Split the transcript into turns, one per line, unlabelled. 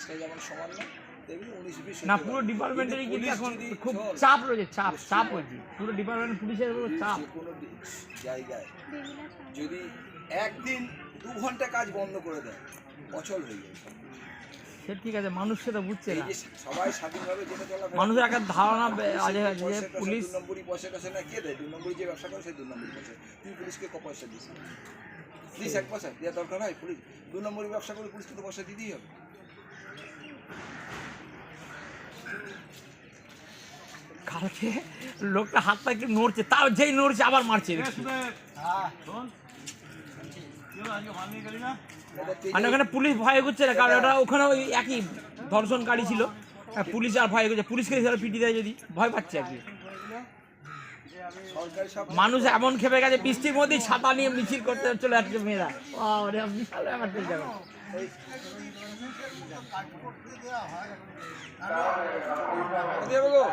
কাজটা যেমন সমান না তেমনি উনিশ বিশ
না পুরো। ডিপার্টমেন্টেরই কিন্তু এখন
যদি
খুব চাপ রয়েছে চাপ চাপ রয়েছে। পুরো ডিপার্টমেন্ট পুলিশের উপর চাপ।
কোনো জায়গায় যদি একদিন দু ঘণ্টা কাজ বন্ধ করে দেয় অচল হয়ে যায়
সে ঠিক আছে মানুষ সেটা বুঝছে না।
সবাই স্বাধীনভাবে জেনে চলা
মানুষের একটা ধারণা বে- যে পুলিশ
নম্বরই পয়সা টয়সা না কে দেয়? দু নম্বরই যে ব্যবসা করে সে দু নম্বরই পয়সা। তুই পুলিশকে ক পয়সা দিস? দিস এক পয়সা দেওয়া দরকার হয় পুলিশ দু নম্বরই ব্যবসা করে পুলিশকে তো পয়সা দিতেই হবে।
কালকে লোকটা হাতটা একটু নড়ছে তাও যেই নড়ছে আবার মারছে। মানে ওখানে পুলিশ ভয় করছে না কারণ ওটা ওখানে ওই একই ধর্ষণকারী ছিল। পুলিশ আর ভয় করছে পুলিশকে পিটি দেয় যদি ভয় পাচ্ছে আর কি। মানুষ এমন খেপে গেছে বৃষ্টির মধ্যেই ছাতা নিয়ে মিছিল করতে চলে যাচ্ছে মেয়েরা। বিশাল ব্যাপার
কোথায় যাব গো?